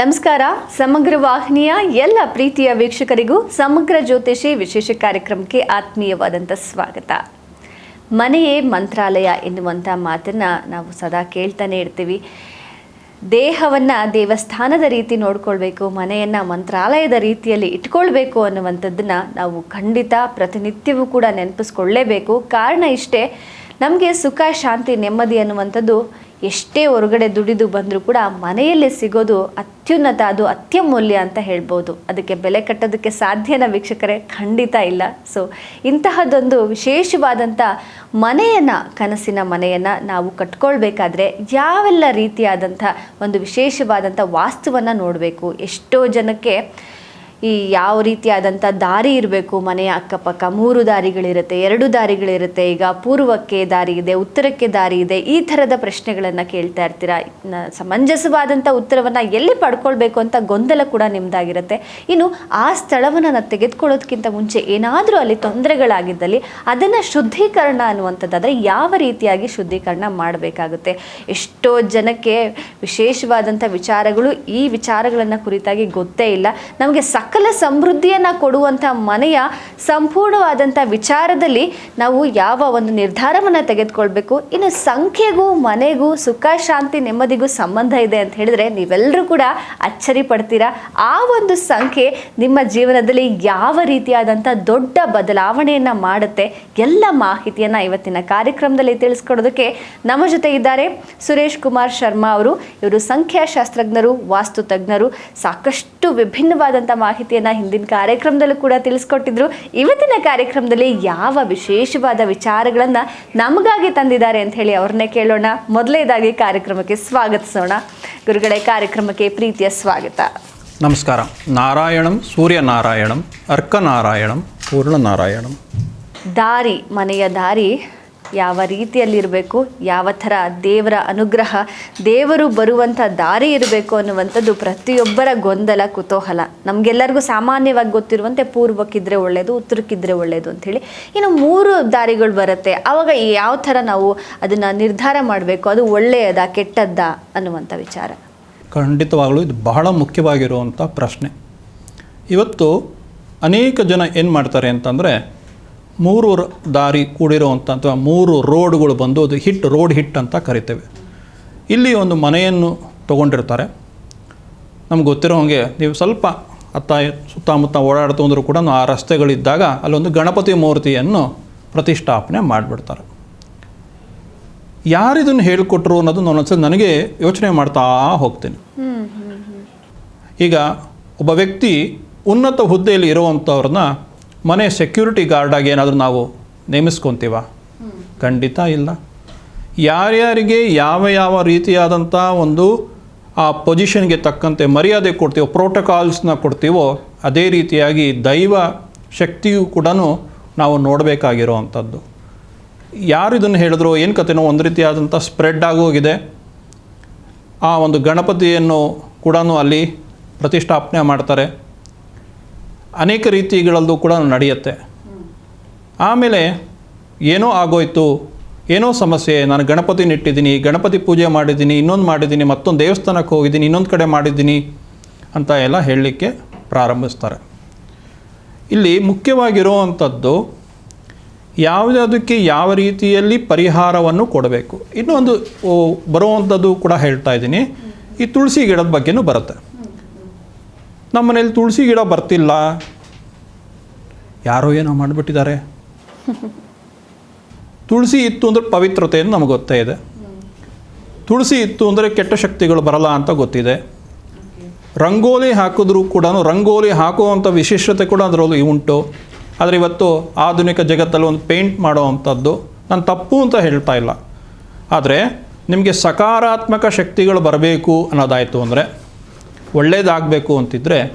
ನಮಸ್ಕಾರ. ಸಮಗ್ರ ವಾಹಿನಿಯ ಎಲ್ಲ ಪ್ರೀತಿಯ ವೀಕ್ಷಕರಿಗೂ ಸಮಗ್ರ ಜ್ಯೋತಿಷಿ ವಿಶೇಷ ಕಾರ್ಯಕ್ರಮಕ್ಕೆ ಆತ್ಮೀಯವಾದಂಥ ಸ್ವಾಗತ. ಮನೆಯೇ ಮಂತ್ರಾಲಯ ಎನ್ನುವಂಥ ಮಾತನ್ನು ನಾವು ಸದಾ ಕೇಳ್ತಾನೆ ಇರ್ತೀವಿ. ದೇಹವನ್ನು ದೇವಸ್ಥಾನದ ರೀತಿ ನೋಡ್ಕೊಳ್ಬೇಕು, ಮನೆಯನ್ನು ಮಂತ್ರಾಲಯದ ರೀತಿಯಲ್ಲಿ ಇಟ್ಕೊಳ್ಬೇಕು ಅನ್ನುವಂಥದ್ದನ್ನು ನಾವು ಖಂಡಿತ ಪ್ರತಿನಿತ್ಯವೂ ಕೂಡ ನೆನಪಿಸ್ಕೊಳ್ಳೇಬೇಕು. ಕಾರಣ ಇಷ್ಟೇ ನಮಗೆ ಸುಖ, ಶಾಂತಿ, ನೆಮ್ಮದಿ ಅನ್ನುವಂಥದ್ದು ಎಷ್ಟೇ ಹೊರಗಡೆ ದುಡಿದು ಬಂದರೂ ಕೂಡ ಮನೆಯಲ್ಲಿ ಸಿಗೋದು ಅತ್ಯುನ್ನತ, ಅದು ಅತ್ಯಮೂಲ್ಯ ಅಂತ ಹೇಳ್ಬೋದು. ಅದಕ್ಕೆ ಬೆಲೆ ಕಟ್ಟೋದಕ್ಕೆ ಸಾಧ್ಯನ ವೀಕ್ಷಕರೇ? ಖಂಡಿತ ಇಲ್ಲ. ಸೊ ಇಂತಹದ್ದೊಂದು ವಿಶೇಷವಾದಂಥ ಮನೆಯನ್ನು, ಕನಸಿನ ಮನೆಯನ್ನು ನಾವು ಕಟ್ಕೊಳ್ಬೇಕಾದ್ರೆ ಯಾವೆಲ್ಲ ರೀತಿಯಾದಂಥ ಒಂದು ವಿಶೇಷವಾದಂಥ ವಾಸ್ತುವನ್ನು ನೋಡಬೇಕು. ಎಷ್ಟೋ ಜನಕ್ಕೆ ಈ ಯಾವ ರೀತಿಯಾದಂಥ ದಾರಿ ಇರಬೇಕು? ಮನೆಯ ಅಕ್ಕಪಕ್ಕ ಮೂರು ದಾರಿಗಳಿರುತ್ತೆ, ಎರಡು ದಾರಿಗಳಿರುತ್ತೆ. ಈಗ ಪೂರ್ವಕ್ಕೆ ದಾರಿ ಇದೆ, ಉತ್ತರಕ್ಕೆ ದಾರಿ ಇದೆ. ಈ ಥರದ ಪ್ರಶ್ನೆಗಳನ್ನು ಕೇಳ್ತಾ ಇರ್ತೀರಾ? ಸಮಂಜಸವಾದಂಥ ಉತ್ತರವನ್ನು ಎಲ್ಲಿ ಪಡ್ಕೊಳ್ಬೇಕು ಅಂತ ಗೊಂದಲ ಕೂಡ ನಿಮ್ಮದಾಗಿರುತ್ತೆ ಇನ್ನು ಆ ಸ್ಥಳವನ್ನು ನಾನು ತೆಗೆದುಕೊಳ್ಳೋದಕ್ಕಿಂತ ಮುಂಚೆ ಏನಾದರೂ ಅಲ್ಲಿ ತೊಂದರೆಗಳಾಗಿದ್ದಲ್ಲಿ ಅದನ್ನು ಶುದ್ಧೀಕರಣ ಅನ್ನುವಂಥದ್ದಾದರೆ ಯಾವ ರೀತಿಯಾಗಿ ಶುದ್ಧೀಕರಣ ಮಾಡಬೇಕಾಗುತ್ತೆ? ಎಷ್ಟೋ ಜನಕ್ಕೆ ವಿಶೇಷವಾದಂಥ ವಿಚಾರಗಳು ಈ ವಿಚಾರಗಳನ್ನು ಕುರಿತಾಗಿ ಗೊತ್ತೇ ಇಲ್ಲ. ನಮಗೆ ಸಕಲ ಸಮೃದ್ಧಿಯನ್ನು ಕೊಡುವಂಥ ಮನೆಯ ಸಂಪೂರ್ಣವಾದಂಥ ವಿಚಾರದಲ್ಲಿ ನಾವು ಯಾವ ಒಂದು ನಿರ್ಧಾರವನ್ನು ತೆಗೆದುಕೊಳ್ಬೇಕು, ಇನ್ನು ಸಂಖ್ಯೆಗೂ ಮನೆಗೂ ಸುಖ, ಶಾಂತಿ, ನೆಮ್ಮದಿಗೂ ಸಂಬಂಧ ಇದೆ ಅಂತ ಹೇಳಿದ್ರೆ ನೀವೆಲ್ಲರೂ ಕೂಡ ಅಚ್ಚರಿ ಪಡ್ತೀರಾ? ಆ ಒಂದು ಸಂಖ್ಯೆ ನಿಮ್ಮ ಜೀವನದಲ್ಲಿ ಯಾವ ರೀತಿಯಾದಂಥ ದೊಡ್ಡ ಬದಲಾವಣೆಯನ್ನು ಮಾಡುತ್ತೆ? ಎಲ್ಲ ಮಾಹಿತಿಯನ್ನು ಇವತ್ತಿನ ಕಾರ್ಯಕ್ರಮದಲ್ಲಿ ತಿಳಿಸ್ಕೊಡೋದಕ್ಕೆ ನಮ್ಮ ಜೊತೆ ಇದ್ದಾರೆ ಸುರೇಶ್ ಕುಮಾರ್ ಶರ್ಮಾ ಅವರು. ಇವರು ಸಂಖ್ಯಾಶಾಸ್ತ್ರಜ್ಞರು ವಾಸ್ತು ತಜ್ಞರು ಸಾಕಷ್ಟು ವಿಭಿನ್ನವಾದಂಥ ಮಾಹಿತಿಯನ್ನು ಹಿಂದಿನ ಕಾರ್ಯಕ್ರಮದಲ್ಲೂ ಕೂಡ ತಿಳಿಸ್ಕೊಟ್ಟಿದ್ರು. ಇವತ್ತಿನ ಕಾರ್ಯಕ್ರಮದಲ್ಲಿ ಯಾವ ವಿಶೇಷವಾದ ವಿಚಾರಗಳನ್ನು ನಮಗಾಗಿ ತಂದಿದ್ದಾರೆ ಅಂತ ಹೇಳಿ ಅವ್ರನ್ನೇ ಕೇಳೋಣ. ಮೊದಲೇದಾಗಿ ಕಾರ್ಯಕ್ರಮಕ್ಕೆ ಸ್ವಾಗತಿಸೋಣ. ಗುರುಗಳೇ ಕಾರ್ಯಕ್ರಮಕ್ಕೆ ಪ್ರೀತಿಯ ಸ್ವಾಗತ. ನಮಸ್ಕಾರ. ನಾರಾಯಣಂ ಸೂರ್ಯನಾರಾಯಣಂ ಅರ್ಕನಾರಾಯಣಂ ಪೂರ್ಣನಾರಾಯಣಂ. ದಾರಿ ಮನೆಯ ದಾರಿ. ಯಾವ ರೀತಿಯಲ್ಲಿರಬೇಕು, ಯಾವ ಥರ ದೇವರ ಅನುಗ್ರಹ, ದೇವರು ಬರುವಂಥ ದಾರಿ ಇರಬೇಕು ಅನ್ನುವಂಥದ್ದು ಪ್ರತಿಯೊಬ್ಬರ ಗೊಂದಲ, ಕುತೂಹಲ. ನಮಗೆಲ್ಲರಿಗೂ ಸಾಮಾನ್ಯವಾಗಿ ಗೊತ್ತಿರುವಂತೆ ಪೂರ್ವಕ್ಕಿದ್ರೆ ಒಳ್ಳೆಯದು ಉತ್ತರಕ್ಕಿದ್ರೆ ಒಳ್ಳೆಯದು ಅಂಥೇಳಿ ಇನ್ನು ಮೂರು ದಾರಿಗಳು ಬರುತ್ತೆ. ಆವಾಗ ಯಾವ ಥರ ನಾವು ಅದನ್ನು ನಿರ್ಧಾರ ಮಾಡಬೇಕು, ಅದು ಒಳ್ಳೆಯದಾ, ಕೆಟ್ಟದ್ದಾ ಅನ್ನುವಂಥ ವಿಚಾರ. ಖಂಡಿತವಾಗಲೂ ಇದು ಬಹಳ ಮುಖ್ಯವಾಗಿರುವಂಥ ಪ್ರಶ್ನೆ. ಇವತ್ತು ಅನೇಕ ಜನ ಏನು ಮಾಡ್ತಾರೆ ಅಂತಂದರೆ ಮೂರು ದಾರಿ ಕೂಡಿರುವಂಥ ಅಥವಾ ಮೂರು ರೋಡ್ಗಳು ಬಂದು ಅದು ಹಿಟ್ ರೋಡ್ ಹಿಟ್ ಅಂತ ಕರಿತೇವೆ. ಇಲ್ಲಿ ಒಂದು ಮನೆಯನ್ನು ತೊಗೊಂಡಿರ್ತಾರೆ. ನಮ್ಗೆ ಗೊತ್ತಿರೋ ಹಾಗೆ ನೀವು ಸ್ವಲ್ಪ ಅತ್ತ ಸುತ್ತಮುತ್ತ ಓಡಾಡ್ತು ಅಂದರೂ ಕೂಡ ಆ ರಸ್ತೆಗಳಿದ್ದಾಗ ಅಲ್ಲೊಂದು ಗಣಪತಿ ಮೂರ್ತಿಯನ್ನು ಪ್ರತಿಷ್ಠಾಪನೆ ಮಾಡಿಬಿಡ್ತಾರೆ. ಯಾರಿದನ್ನು ಹೇಳಿಕೊಟ್ರು ಅನ್ನೋದು ನಾನು ಒಂದ್ಸಲ ನನಗೆ ಯೋಚನೆ ಮಾಡ್ತಾ ಹೋಗ್ತೀನಿ. ಈಗ ಒಬ್ಬ ವ್ಯಕ್ತಿ ಉನ್ನತ ಹುದ್ದೆಯಲ್ಲಿ ಇರುವಂಥವ್ರನ್ನ ಮನೆ ಸೆಕ್ಯೂರಿಟಿ ಗಾರ್ಡಾಗಿ ಏನಾದರೂ ನಾವು ನೇಮಿಸ್ಕೊತೀವ? ಖಂಡಿತ ಇಲ್ಲ. ಯಾರ್ಯಾರಿಗೆ ಯಾವ ಯಾವ ರೀತಿಯಾದಂಥ ಒಂದು ಆ ಪೊಸಿಷನ್ಗೆ ತಕ್ಕಂತೆ ಮರ್ಯಾದೆ ಕೊಡ್ತೀವೋ ಪ್ರೋಟೋಕಾಲ್ಸ್ನ ಕೊಡ್ತೀವೋ ಅದೇ ರೀತಿಯಾಗಿ ದೈವ ಶಕ್ತಿಯು ಕೂಡ ನಾವು ನೋಡಬೇಕಾಗಿರೋ ಅಂಥದ್ದು ಯಾರು ಇದನ್ನು ಹೇಳಿದ್ರು? ಏನು ಕತೆನೋ ಒಂದು ರೀತಿಯಾದಂಥ ಸ್ಪ್ರೆಡ್ ಆಗೋಗಿದೆ ಆ ಒಂದು ಗಣಪತಿಯನ್ನು ಕೂಡ ಅಲ್ಲಿ ಪ್ರತಿಷ್ಠಾಪನೆ ಮಾಡ್ತಾರೆ. ಅನೇಕ ರೀತಿಗಳಲ್ಲೂ ಕೂಡ ನಡೆಯುತ್ತೆ. ಆಮೇಲೆ ಏನೋ ಆಗೋಯ್ತು, ಏನೋ ಸಮಸ್ಯೆ, ನಾನು ಗಣಪತಿನ ಇಟ್ಟಿದ್ದೀನಿ, ಗಣಪತಿ ಪೂಜೆ ಮಾಡಿದ್ದೀನಿ, ಇನ್ನೊಂದು ಮಾಡಿದ್ದೀನಿ, ಮತ್ತೊಂದು ದೇವಸ್ಥಾನಕ್ಕೆ ಹೋಗಿದ್ದೀನಿ, ಇನ್ನೊಂದು ಕಡೆ ಮಾಡಿದ್ದೀನಿ ಅಂತ ಎಲ್ಲ ಹೇಳಲಿಕ್ಕೆ ಪ್ರಾರಂಭಿಸ್ತಾರೆ. ಇಲ್ಲಿ ಮುಖ್ಯವಾಗಿರುವಂಥದ್ದು ಯಾವುದಕ್ಕೆ ಯಾವ ರೀತಿಯಲ್ಲಿ ಪರಿಹಾರವನ್ನು ಕೊಡಬೇಕು. ಇನ್ನೊಂದು ಬರುವಂಥದ್ದು ಕೂಡ ಹೇಳ್ತಾ ಇದ್ದೀನಿ. ಈ ತುಳಸಿ ಗಿಡದ ಬಗ್ಗೆನೂ ಬರುತ್ತೆ. ನಮ್ಮ ಮನೇಲಿ ತುಳಸಿ ಗಿಡ ಬರ್ತಿಲ್ಲ. ಯಾರೋ ಏನೋ ಮಾಡಿಬಿಟ್ಟಿದ್ದಾರೆ. ತುಳಸಿ ಇತ್ತು ಅಂದರೆ ಪವಿತ್ರತೆಯನ್ನು ನಮಗೆ ಗೊತ್ತೇ ಇದೆ. ತುಳಸಿ ಇತ್ತು ಅಂದರೆ ಕೆಟ್ಟ ಶಕ್ತಿಗಳು ಬರಲ್ಲ ಅಂತ ಗೊತ್ತಿದೆ. ರಂಗೋಲಿ ಹಾಕಿದ್ರೂ ಕೂಡ ರಂಗೋಲಿ ಹಾಕುವಂಥ ವಿಶೇಷತೆ ಕೂಡ ಅದರಲ್ಲಿ ಉಂಟು. ಆದರೆ ಇವತ್ತು ಆಧುನಿಕ ಜಗತ್ತಲ್ಲಿ ಒಂದು ಪೇಂಟ್ ಮಾಡುವಂಥದ್ದು ನಾನು ತಪ್ಪು ಅಂತ ಹೇಳ್ತಾ ಇಲ್ಲ. ಆದರೆ ನಿಮಗೆ ಸಕಾರಾತ್ಮಕ ಶಕ್ತಿಗಳು ಬರಬೇಕು ಅನ್ನೋದಾಯಿತು ಅಂದರೆ ಒಳ್ಳೆಯದಾಗಬೇಕು ಅಂತಿದ್ದರೆ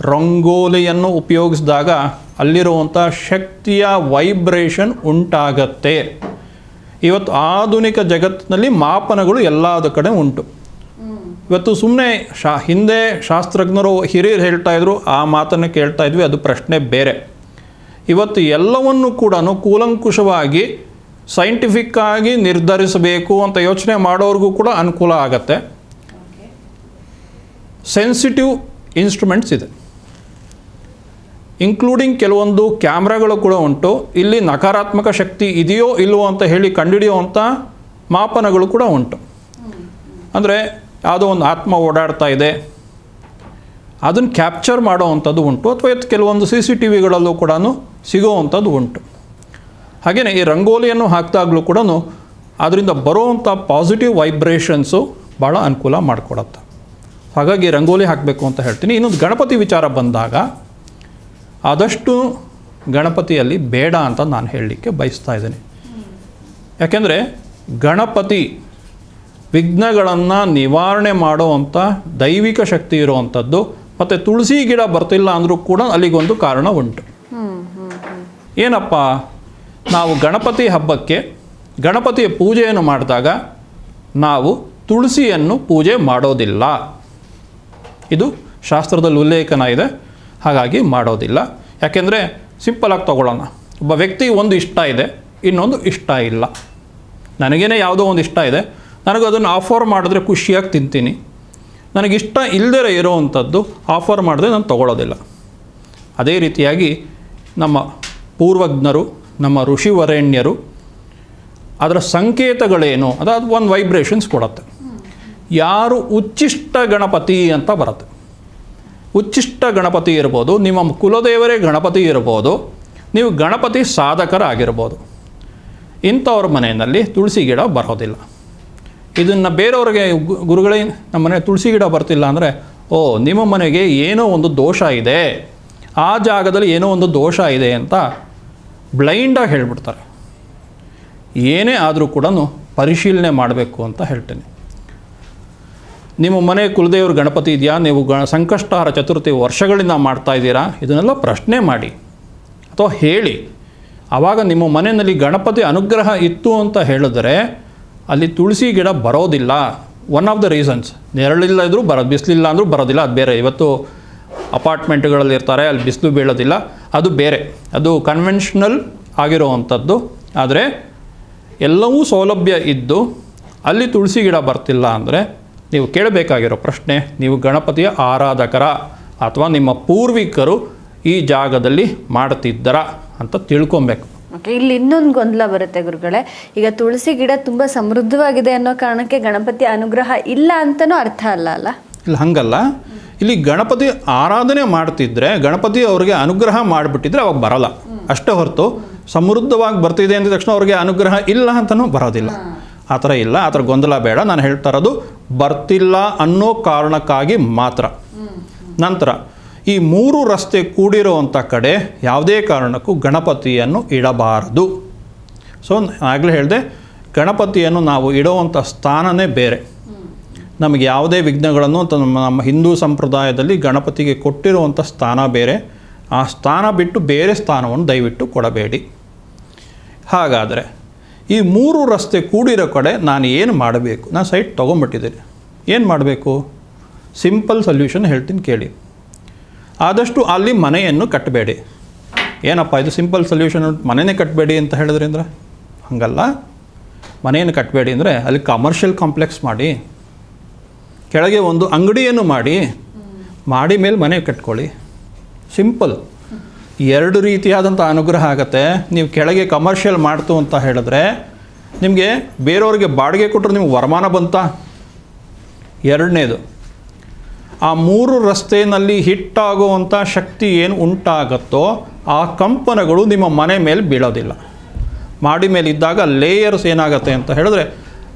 ರಂಗೋಲಿಯನ್ನು ಉಪಯೋಗಿಸಿದಾಗ ಅಲ್ಲಿರುವಂಥ ಶಕ್ತಿಯ ವೈಬ್ರೇಷನ್ ಉಂಟಾಗತ್ತೆ. ಇವತ್ತು ಆಧುನಿಕ ಜಗತ್ತಿನಲ್ಲಿ ಮಾಪನಗಳು ಎಲ್ಲದ ಕಡೆ ಉಂಟು. ಇವತ್ತು ಸುಮ್ಮನೆ ಶಾ, ಹಿಂದೆ ಶಾಸ್ತ್ರಜ್ಞರು, ಹಿರಿಯರು ಹೇಳ್ತಾ ಇದ್ರು, ಆ ಮಾತನ್ನು ಕೇಳ್ತಾ ಇದ್ವಿ, ಅದು ಪ್ರಶ್ನೆ ಬೇರೆ. ಇವತ್ತು ಎಲ್ಲವನ್ನು ಕೂಡ ಕೂಲಂಕುಷವಾಗಿ ಸೈಂಟಿಫಿಕ್ಕಾಗಿ ನಿರ್ಧರಿಸಬೇಕು ಅಂತ ಯೋಚನೆ ಮಾಡೋರಿಗೂ ಕೂಡ ಅನುಕೂಲ ಆಗತ್ತೆ. ಸೆನ್ಸಿಟಿವ್ ಇನ್ಸ್ಟ್ರೂಮೆಂಟ್ಸ್ ಇದೆ. ಇನ್ಕ್ಲೂಡಿಂಗ್ ಕೆಲವೊಂದು ಕ್ಯಾಮ್ರಾಗಳು ಕೂಡ ಉಂಟು. ಇಲ್ಲಿ ನಕಾರಾತ್ಮಕ ಶಕ್ತಿ ಇದೆಯೋ ಇಲ್ಲವೋ ಅಂತ ಹೇಳಿ ಕಂಡುಹಿಡಿಯುವಂಥ ಮಾಪನಗಳು ಕೂಡ ಉಂಟು. ಅಂದರೆ ಯಾವುದೋ ಒಂದು ಆತ್ಮ ಓಡಾಡ್ತಾ ಇದೆ. ಅದನ್ನು ಕ್ಯಾಪ್ಚರ್ ಮಾಡೋವಂಥದ್ದು ಉಂಟು. ಅಥವಾ ಕೆಲವೊಂದು ಸಿ ಸಿ ಟಿ ವಿಗಳಲ್ಲೂ ಕೂಡ ಸಿಗೋವಂಥದ್ದು ಉಂಟು. ಹಾಗೆಯೇ ಈ ರಂಗೋಲಿಯನ್ನು ಹಾಕಿದಾಗಲೂ ಕೂಡ ಅದರಿಂದ ಬರುವಂಥ ಪಾಸಿಟಿವ್ ವೈಬ್ರೇಷನ್ಸು ಭಾಳ ಅನುಕೂಲ ಮಾಡಿಕೊಡತ್ತೆ. ಹಾಗಾಗಿ ರಂಗೋಲಿ ಹಾಕಬೇಕು ಅಂತ ಹೇಳ್ತೀನಿ. ಇನ್ನೊಂದು ಗಣಪತಿ ವಿಚಾರ ಬಂದಾಗ ಆದಷ್ಟು ಗಣಪತಿಯಲ್ಲಿ ಬೇಡ ಅಂತ ನಾನು ಹೇಳಲಿಕ್ಕೆ ಬಯಸ್ತಾ ಇದ್ದೀನಿ. ಯಾಕೆಂದರೆ ಗಣಪತಿ ವಿಘ್ನಗಳನ್ನು ನಿವಾರಣೆ ಮಾಡುವಂಥ ದೈವಿಕ ಶಕ್ತಿ ಇರುವಂಥದ್ದು ಮತ್ತು ತುಳಸಿ ಗಿಡ ಬರ್ತಿಲ್ಲ ಅಂದರೂ ಕೂಡ ಅಲ್ಲಿಗೊಂದು ಕಾರಣ ಉಂಟು. ಏನಪ್ಪ? ನಾವು ಗಣಪತಿ ಹಬ್ಬಕ್ಕೆ ಗಣಪತಿಯ ಪೂಜೆಯನ್ನು ಮಾಡಿದಾಗ ನಾವು ತುಳಸಿಯನ್ನು ಪೂಜೆ ಮಾಡೋದಿಲ್ಲ. ಇದು ಶಾಸ್ತ್ರದಲ್ಲಿ ಉಲ್ಲೇಖನ ಇದೆ ಹಾಗಾಗಿ ಮಾಡೋದಿಲ್ಲ. ಯಾಕೆಂದರೆ ಸಿಂಪಲಾಗಿ ತಗೊಳ್ಳೋಣ. ಒಬ್ಬ ವ್ಯಕ್ತಿ ಒಂದು ಇಷ್ಟ ಇದೆ, ಇನ್ನೊಂದು ಇಷ್ಟ ಇಲ್ಲ. ನನಗೇನೆ ಯಾವುದೋ ಒಂದು ಇಷ್ಟ ಇದೆ. ನನಗೆ ಅದನ್ನು ಆಫರ್ ಮಾಡಿದ್ರೆ ಖುಷಿಯಾಗಿ ತಿಂತೀನಿ. ನನಗಿಷ್ಟ ಇಲ್ಲದೇ ಇರೋವಂಥದ್ದು ಆಫರ್ ಮಾಡಿದ್ರೆ ನಾನು ತಗೊಳ್ಳೋದಿಲ್ಲ. ಅದೇ ರೀತಿಯಾಗಿ ನಮ್ಮ ಪೂರ್ವಜ್ಞರು, ನಮ್ಮ ಋಷಿವರೇಣ್ಯರು ಅದರ ಸಂಕೇತಗಳೇನು, ಅದಾದ ಒಂದು ವೈಬ್ರೇಷನ್ಸ್ ಕೊಡುತ್ತೆ. ಯಾರು ಉಚ್ಚಿಷ್ಟ ಗಣಪತಿ ಅಂತ ಬರುತ್ತೆ. ಉಚ್ಚಿಷ್ಟ ಗಣಪತಿ ಇರ್ಬೋದು, ನಿಮ್ಮ ಕುಲದೇವರೇ ಗಣಪತಿ ಇರ್ಬೋದು, ನೀವು ಗಣಪತಿ ಸಾಧಕರಾಗಿರ್ಬೋದು. ಇಂಥವ್ರ ಮನೆಯಲ್ಲಿ ತುಳಸಿ ಗಿಡ ಬರೋದಿಲ್ಲ. ಇದನ್ನು ಬೇರೆಯವ್ರಿಗೆ ಗುರುಗಳೇ ನಮ್ಮ ಮನೆ ತುಳಸಿ ಗಿಡ ಬರ್ತಿಲ್ಲ ಅಂದರೆ, ಓ, ನಿಮ್ಮ ಮನೆಗೆ ಏನೋ ಒಂದು ದೋಷ ಇದೆ. ಆ ಜಾಗದಲ್ಲಿ ಏನೋ ಒಂದು ದೋಷ ಇದೆ ಅಂತ ಬ್ಲೈಂಡಾಗಿ ಹೇಳ್ಬಿಡ್ತಾರೆ. ಏನೇ ಆದರೂ ಕೂಡ ಪರಿಶೀಲನೆ ಮಾಡಬೇಕು ಅಂತ ಹೇಳ್ತೇನೆ. ನಿಮ್ಮ ಮನೆ ಕುಲದೇವ್ರ ಗಣಪತಿ ಇದೆಯಾ? ನೀವು ಗ ಸಂಕಷ್ಟಹಾರ ಚತುರ್ಥಿ ವರ್ಷಗಳಿಂದ ಮಾಡ್ತಾ ಇದ್ದೀರಾ? ಇದನ್ನೆಲ್ಲ ಪ್ರಶ್ನೆ ಮಾಡಿ ಅಥವಾ ಹೇಳಿ. ಆವಾಗ ನಿಮ್ಮ ಮನೆಯಲ್ಲಿ ಗಣಪತಿ ಅನುಗ್ರಹ ಇತ್ತು ಅಂತ ಹೇಳಿದ್ರೆ ಅಲ್ಲಿ ತುಳಸಿ ಗಿಡ ಬರೋದಿಲ್ಲ. ಒನ್ ಆಫ್ ದ ರೀಸನ್ಸ್ ನೆರಳಿಲ್ಲ ಇದ್ದರೂ ಬರೋದು, ಬಿಸಿಲಿಲ್ಲ ಅಂದರೂ ಬರೋದಿಲ್ಲ, ಅದು ಬೇರೆ. ಇವತ್ತು ಅಪಾರ್ಟ್ಮೆಂಟ್ಗಳಲ್ಲಿ ಇರ್ತಾರೆ, ಅಲ್ಲಿ ಬಿಸಿಲು ಬೀಳೋದಿಲ್ಲ, ಅದು ಬೇರೆ. ಅದು ಕನ್ವೆನ್ಷನಲ್ ಆಗಿರುವಂಥದ್ದು. ಆದರೆ ಎಲ್ಲವೂ ಸೌಲಭ್ಯ ಇದ್ದು ಅಲ್ಲಿ ತುಳಸಿ ಗಿಡ ಬರ್ತಿಲ್ಲ ಅಂದರೆ ನೀವು ಕೇಳಬೇಕಾಗಿರೋ ಪ್ರಶ್ನೆ ನೀವು ಗಣಪತಿಯ ಆರಾಧಕರ ಅಥವಾ ನಿಮ್ಮ ಪೂರ್ವಿಕರು ಈ ಜಾಗದಲ್ಲಿ ಮಾಡ್ತಿದ್ದರ ಅಂತ ತಿಳ್ಕೊಬೇಕು. ಓಕೆ ಇಲ್ಲಿ ಇನ್ನೊಂದು ಗೊಂದಲ ಬರುತ್ತೆ ಗುರುಗಳೇ. ಈಗ ತುಳಸಿ ಗಿಡ ತುಂಬ ಸಮೃದ್ಧವಾಗಿದೆ ಅನ್ನೋ ಕಾರಣಕ್ಕೆ ಗಣಪತಿ ಅನುಗ್ರಹ ಇಲ್ಲ ಅಂತನೂ ಅರ್ಥ ಅಲ್ಲ ಅಲ್ಲ? ಇಲ್ಲ ಹಂಗಲ್ಲ. ಇಲ್ಲಿ ಗಣಪತಿ ಆರಾಧನೆ ಮಾಡ್ತಿದ್ರೆ ಗಣಪತಿ ಅವ್ರಿಗೆ ಅನುಗ್ರಹ ಮಾಡಿಬಿಟ್ಟಿದ್ರೆ ಅವಾಗ ಬರಲ್ಲ. ಅಷ್ಟೇ ಹೊರತು ಸಮೃದ್ಧವಾಗಿ ಬರ್ತಿದೆ ಅಂದ ತಕ್ಷಣ ಅವ್ರಿಗೆ ಅನುಗ್ರಹ ಇಲ್ಲ ಅಂತಲೂ ಬರೋದಿಲ್ಲ. ಆ ಥರ ಇಲ್ಲ ಆ ಥರ ಗೊಂದಲ ಬೇಡ. ನಾನು ಹೇಳ್ತಾ ಇರೋದು ಬರ್ತಿಲ್ಲ ಅನ್ನೋ ಕಾರಣಕ್ಕಾಗಿ ಮಾತ್ರ. ನಂತರ, ಈ ಮೂರು ರಸ್ತೆ ಕೂಡಿರುವಂಥ ಕಡೆ ಯಾವುದೇ ಕಾರಣಕ್ಕೂ ಗಣಪತಿಯನ್ನು ಇಡಬಾರದು. ಸೊ ಆಗಲೇ ಹೇಳಿದೆ, ಗಣಪತಿಯನ್ನು ನಾವು ಇಡುವಂಥ ಸ್ಥಾನನೇ ಬೇರೆ. ನಮಗೆ ಯಾವುದೇ ವಿಘ್ನಗಳನ್ನು ನಮ್ಮ ಹಿಂದೂ ಸಂಪ್ರದಾಯದಲ್ಲಿ ಗಣಪತಿಗೆ ಕೊಟ್ಟಿರುವಂಥ ಸ್ಥಾನ ಬೇರೆ. ಆ ಸ್ಥಾನ ಬಿಟ್ಟು ಬೇರೆ ಸ್ಥಾನವನ್ನು ದಯವಿಟ್ಟು ಕೊಡಬೇಡಿ. ಹಾಗಾದರೆ ಈ ಮೂರು ರಸ್ತೆ ಕೂಡಿರೋ ಕಡೆ ನಾನು ಏನು ಮಾಡಬೇಕು? ನಾನು ಸೈಟ್ ತೊಗೊಂಬಿಟ್ಟಿದ್ದೀನಿ. ಏನು ಮಾಡಬೇಕು? ಸಿಂಪಲ್ ಸೊಲ್ಯೂಷನ್ ಹೇಳ್ತೀನಿ ಕೇಳಿ. ಆದಷ್ಟು ಅಲ್ಲಿ ಮನೆಯನ್ನು ಕಟ್ಟಬೇಡಿ. ಏನಪ್ಪ ಇದು ಸಿಂಪಲ್ ಸೊಲ್ಯೂಷನ್? ಮನೆಯೇ ಕಟ್ಟಬೇಡಿ ಅಂತ ಹೇಳಿದ್ರಿಂದ? ಹಾಗಲ್ಲ. ಮನೆಯನ್ನು ಕಟ್ಟಬೇಡಿ ಅಂದರೆ ಅಲ್ಲಿ ಕಮರ್ಷಿಯಲ್ ಕಾಂಪ್ಲೆಕ್ಸ್ ಮಾಡಿ ಕೆಳಗೆ ಒಂದು ಅಂಗಡಿಯನ್ನು ಮಾಡಿ ಮಾಡಿ ಮೇಲೆ ಮನೆ ಕಟ್ಕೊಳ್ಳಿ. ಸಿಂಪಲ್ ಎರಡು ರೀತಿಯಾದಂಥ ಅನುಗ್ರಹ ಆಗುತ್ತೆ. ನೀವು ಕೆಳಗೆ ಕಮರ್ಷಿಯಲ್ ಮಾಡ್ತು ಅಂತ ಹೇಳಿದ್ರೆ, ನಿಮಗೆ ಬೇರೆಯವ್ರಿಗೆ ಬಾಡಿಗೆ ಕೊಟ್ಟರೆ ನಿಮ್ಗೆ ವರಮಾನ ಬಂತಾ? ಎರಡನೇದು, ಆ ಮೂರು ರಸ್ತೆಯಲ್ಲಿ ಹಿಟ್ಟಾಗುವಂಥ ಶಕ್ತಿ ಏನು ಉಂಟಾಗತ್ತೋ, ಆ ಕಂಪನಗಳು ನಿಮ್ಮ ಮನೆ ಮೇಲೆ ಬೀಳೋದಿಲ್ಲ. ಮಾಡಿ ಮೇಲೆ ಇದ್ದಾಗ ಲೇಯರ್ಸ್ ಏನಾಗುತ್ತೆ ಅಂತ ಹೇಳಿದ್ರೆ,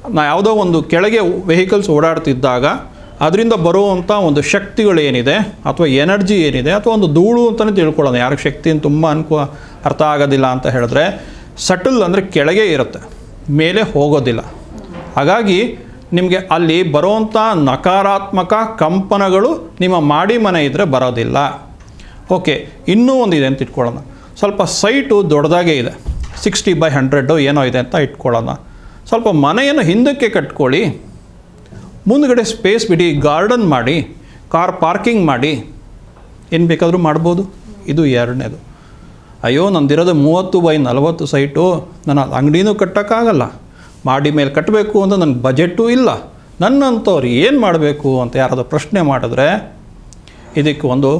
ನಾ ಯಾವುದೋ ಒಂದು ಕೆಳಗೆ ವೆಹಿಕಲ್ಸ್ ಓಡಾಡ್ತಿದ್ದಾಗ ಅದರಿಂದ ಬರುವಂಥ ಒಂದು ಶಕ್ತಿಗಳೇನಿದೆ ಅಥವಾ ಎನರ್ಜಿ ಏನಿದೆ ಅಥವಾ ಒಂದು ಧೂಳು ಅಂತಲೇ ತಿಳ್ಕೊಳ್ಳೋಣ. ಯಾರಿಗೆ ಶಕ್ತಿ ತುಂಬ ಅನ್ಕೋ ಅರ್ಥ ಆಗೋದಿಲ್ಲ ಅಂತ ಹೇಳಿದ್ರೆ ಸಟಲ್ ಅಂದರೆ ಕೆಳಗೆ ಇರುತ್ತೆ, ಮೇಲೆ ಹೋಗೋದಿಲ್ಲ. ಹಾಗಾಗಿ ನಿಮಗೆ ಅಲ್ಲಿ ಬರುವಂಥ ನಕಾರಾತ್ಮಕ ಕಂಪನಗಳು ನಿಮ್ಮ ಮಾಡಿ ಮನೆ ಇದ್ದರೆ ಬರೋದಿಲ್ಲ. ಓಕೆ, ಇನ್ನೂ ಒಂದಿದೆ ಅಂತ ಇಟ್ಕೊಳ್ಳೋಣ. ಸ್ವಲ್ಪ ಸೈಟು ದೊಡ್ಡದಾಗೇ ಇದೆ ಸಿಕ್ಸ್ಟಿ ಬೈ ಹಂಡ್ರೆಡ್ಡು ಏನೋ ಇದೆ ಅಂತ ಇಟ್ಕೊಳ್ಳೋಣ. ಸ್ವಲ್ಪ ಮನೆಯನ್ನು ಹಿಂದಕ್ಕೆ ಕಟ್ಕೊಳ್ಳಿ. ಮುಂದ್ಗಡೆ ಸ್ಪೇಸ್ ಬಿಡಿ ಗಾರ್ಡನ್ ಮಾಡಿ ಕಾರ್ ಪಾರ್ಕಿಂಗ್ ಮಾಡಿ, ಏನು ಬೇಕಾದರೂ ಮಾಡ್ಬೋದು. ಇದು ಎರಡನೇದು. ಅಯ್ಯೋ, ನಂದಿರೋದು ಮೂವತ್ತು ಬೈ ನಲವತ್ತು ಸೈಟು ನಾನು ಅಂಗಡಿನೂ ಕಟ್ಟೋಕ್ಕಾಗಲ್ಲ. ಮಾಡಿ ಮೇಲೆ ಕಟ್ಟಬೇಕು ಅಂತ ನನಗೆ ಬಜೆಟ್ಟು ಇಲ್ಲ. ನನ್ನಂಥವ್ರು ಏನು ಮಾಡಬೇಕು ಅಂತ ಯಾರಾದರೂ ಪ್ರಶ್ನೆ ಮಾಡಿದ್ರೆ ಇದಕ್ಕೆ ಒಂದು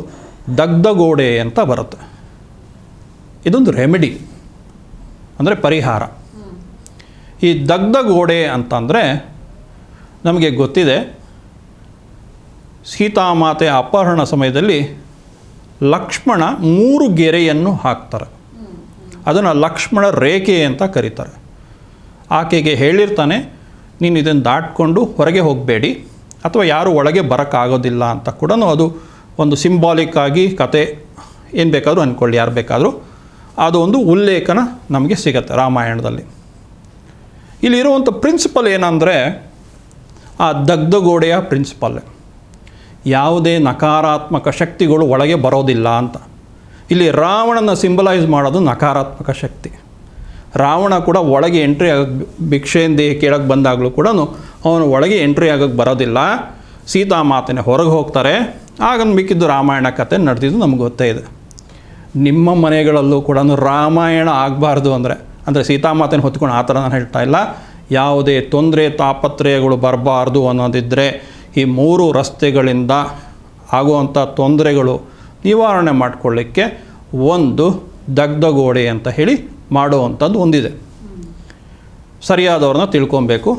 ದಗ್ಧಗೋಡೆ ಅಂತ ಬರುತ್ತೆ. ಇದೊಂದು ರೆಮಿಡಿ ಅಂದರೆ ಪರಿಹಾರ. ಈ ದಗ್ಧಗೋಡೆ ಅಂತಂದರೆ ನಮಗೆ ಗೊತ್ತಿದೆ, ಸೀತಾಮಾತೆ ಅಪಹರಣ ಸಮಯದಲ್ಲಿ ಲಕ್ಷ್ಮಣ ಮೂರು ಗೆರೆಯನ್ನು ಹಾಕ್ತಾರೆ. ಅದನ್ನು ಲಕ್ಷ್ಮಣ ರೇಖೆ ಅಂತ ಕರೀತಾರೆ. ಆಕೆಗೆ ಹೇಳಿರ್ತಾನೆ, ನೀನು ಇದನ್ನು ದಾಟ್ಕೊಂಡು ಹೊರಗೆ ಹೋಗಬೇಡಿ, ಅಥವಾ ಯಾರು ಒಳಗೆ ಬರೋಕ್ಕಾಗೋದಿಲ್ಲ ಅಂತ ಕೂಡ ಅದು ಒಂದು ಸಿಂಬಾಲಿಕ್ ಆಗಿ ಕತೆ, ಏನು ಬೇಕಾದರೂ ಅಂದ್ಕೊಳ್ಳಿ ಯಾರು ಬೇಕಾದರೂ. ಅದು ಒಂದು ಉಲ್ಲೇಖನ ನಮಗೆ ಸಿಗತ್ತೆ ರಾಮಾಯಣದಲ್ಲಿ. ಇಲ್ಲಿರುವಂಥ ಪ್ರಿನ್ಸಿಪಲ್ ಏನಂದರೆ ಆ ದಗ್ಧ ಗೋಡೆಯ ಪ್ರಿನ್ಸಿಪಲ್ ಯಾವುದೇ ನಕಾರಾತ್ಮಕ ಶಕ್ತಿಗಳು ಒಳಗೆ ಬರೋದಿಲ್ಲ ಅಂತ. ಇಲ್ಲಿ ರಾವಣನ ಸಿಂಬಲೈಸ್ ಮಾಡೋದು ನಕಾರಾತ್ಮಕ ಶಕ್ತಿ. ರಾವಣ ಕೂಡ ಒಳಗೆ ಎಂಟ್ರಿ ಆಗಕ್ಕೆ ಭಿಕ್ಷೆಯಿಂದ ಕೇಳಕ್ಕೆ ಬಂದಾಗಲೂ ಕೂಡ ಅವನು ಒಳಗೆ ಎಂಟ್ರಿ ಆಗಕ್ಕೆ ಬರೋದಿಲ್ಲ. ಸೀತಾಮಾತನೇ ಹೊರಗೆ ಹೋಗ್ತಾರೆ. ಆಗ ಮಿಕ್ಕಿದ್ದು ರಾಮಾಯಣ ಕತೆ ನಡೆದಿದ್ದು ನಮ್ಗೆ ಗೊತ್ತೇ ಇದೆ. ನಿಮ್ಮ ಮನೆಗಳಲ್ಲೂ ಕೂಡ ರಾಮಾಯಣ ಆಗಬಾರ್ದು ಅಂದರೆ ಅಂದರೆ ಸೀತಾಮಾತೆನ ಹೊತ್ಕೊಂಡು ಆ ಥರ ನಾನು ಹೇಳ್ತಾ ಇಲ್ಲ. ಯಾವುದೇ ತೊಂದರೆ, ತಾಪತ್ರಯಗಳು ಬರಬಾರ್ದು ಅನ್ನೋದಿದ್ದರೆ ಈ ಮೂರು ರಸ್ತೆಗಳಿಂದ ಆಗುವಂಥ ತೊಂದರೆಗಳು ನಿವಾರಣೆ ಮಾಡಿಕೊಳ್ಳಿಕ್ಕೆ ಒಂದು ದಗ್ಧಗೋಡೆ ಅಂತ ಹೇಳಿ ಮಾಡುವಂಥದ್ದು ಒಂದಿದೆ. ಸರಿಯಾದವ್ರನ್ನ ತಿಳ್ಕೊಬೇಕು.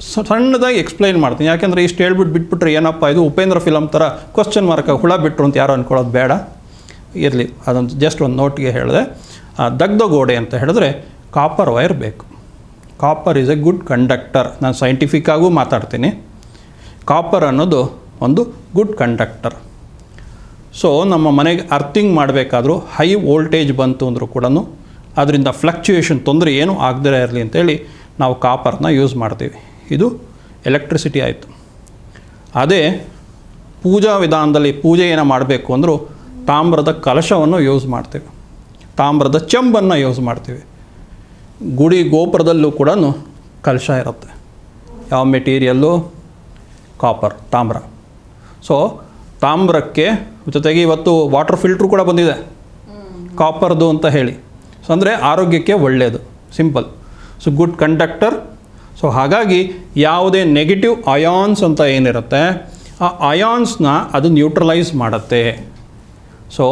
ಸಣ್ಣದಾಗಿ ಎಕ್ಸ್ಪ್ಲೈನ್ ಮಾಡ್ತೀನಿ. ಯಾಕೆಂದರೆ ಇಷ್ಟು ಹೇಳ್ಬಿಟ್ಟು ಬಿಟ್ಬಿಟ್ರೆ ಏನಪ್ಪ, ಇದು ಉಪೇಂದ್ರ ಫಿಲಮ್ ಥರ ಕ್ವಶನ್ ಮಾರ್ಕ್ ಹುಳ ಬಿಟ್ಟರು ಅಂತ ಯಾರು ಅಂದ್ಕೊಳ್ಳೋದು ಬೇಡ. ಇರಲಿ, ಅದೊಂದು ಜಸ್ಟ್ ಒಂದು ನೋಟ್ಗೆ ಹೇಳಿದೆ. ದಗ್ಧ ಗೋಡೆ ಅಂತ ಹೇಳಿದ್ರೆ ಕಾಪರ್ ವೈರ್ ಬೇಕು. Copper is a good conductor ನಾನು ಸೈಂಟಿಫಿಕ್ಕಾಗೂ ಮಾತಾಡ್ತೀನಿ. ಕಾಪರ್ ಅನ್ನೋದು ಒಂದು ಗುಡ್ ಕಂಡಕ್ಟರ್ ಸೊ ನಮ್ಮ ಮನೆಗೆ ಅರ್ಥಿಂಗ್ ಮಾಡಬೇಕಾದ್ರೂ ಹೈ ವೋಲ್ಟೇಜ್ ಬಂತು ಅಂದರೂ ಕೂಡ ಅದರಿಂದ ಫ್ಲಕ್ಚುಯೇಷನ್ ತೊಂದರೆ ಏನೂ ಆಗದೇ ಇರಲಿ ಅಂತೇಳಿ ನಾವು ಕಾಪರ್ನ ಯೂಸ್ ಮಾಡ್ತೀವಿ. ಇದು ಎಲೆಕ್ಟ್ರಿಸಿಟಿ ಆಯಿತು. ಅದೇ ಪೂಜಾ ವಿಧಾನದಲ್ಲಿ ಪೂಜೆ ಏನೋ ಮಾಡಬೇಕು ಅಂದರೂ ತಾಮ್ರದ ಕಲಶವನ್ನು ಯೂಸ್ ಮಾಡ್ತೀವಿ. ತಾಮ್ರದ ಚೆಂಬನ್ನು ಯೂಸ್ ಮಾಡ್ತೀವಿ. ಗುಡಿ ಗೋಪುರದಲ್ಲೂ ಕೂಡ ಕಲಶ ಇರುತ್ತೆ. ಯಾವ ಮೆಟೀರಿಯಲ್ಲು? ಕಾಪರ್, ತಾಮ್ರ. ಸೊ ತಾಮ್ರಕ್ಕೆ ಜೊತೆಗೆ ಇವತ್ತು ವಾಟರ್ ಫಿಲ್ಟ್ರು ಕೂಡ ಬಂದಿದೆ. ಕಾಪರ್ದು ಅಂತ ಹೇಳಿ. ಸೊ ಅಂದರೆ ಆರೋಗ್ಯಕ್ಕೆ ಒಳ್ಳೆಯದು simple so good conductor so ಹಾಗಾಗಿ ಯಾವುದೇ ನೆಗೆಟಿವ್ ಅಯಾನ್ಸ್ ಅಂತ ಏನಿರುತ್ತೆ, ಆ ಅಯಾನ್ಸ್ನ ಅದು ನ್ಯೂಟ್ರಲೈಸ್ ಮಾಡುತ್ತೆ. ಸೊ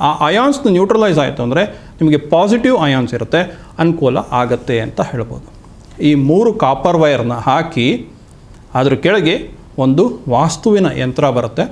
ಆ ಅಯಾನ್ಸ್ನ ನ್ಯೂಟ್ರಲೈಸ್ ಆಯಿತು ಅಂದರೆ ನಿಮಗೆ ಪಾಸಿಟಿವ್ ಅಯಾನ್ಸ್ ಇರುತ್ತೆ, ಅನುಕೂಲ ಆಗತ್ತೆ ಅಂತ ಹೇಳ್ಬೋದು. ಈ ಮೂರು ಕಾಪರ್ ವೈರ್ನ ಹಾಕಿ ಅದರ ಕೆಳಗೆ ಒಂದು ವಾಸ್ತುವಿನ ಯಂತ್ರ ಬರುತ್ತೆ.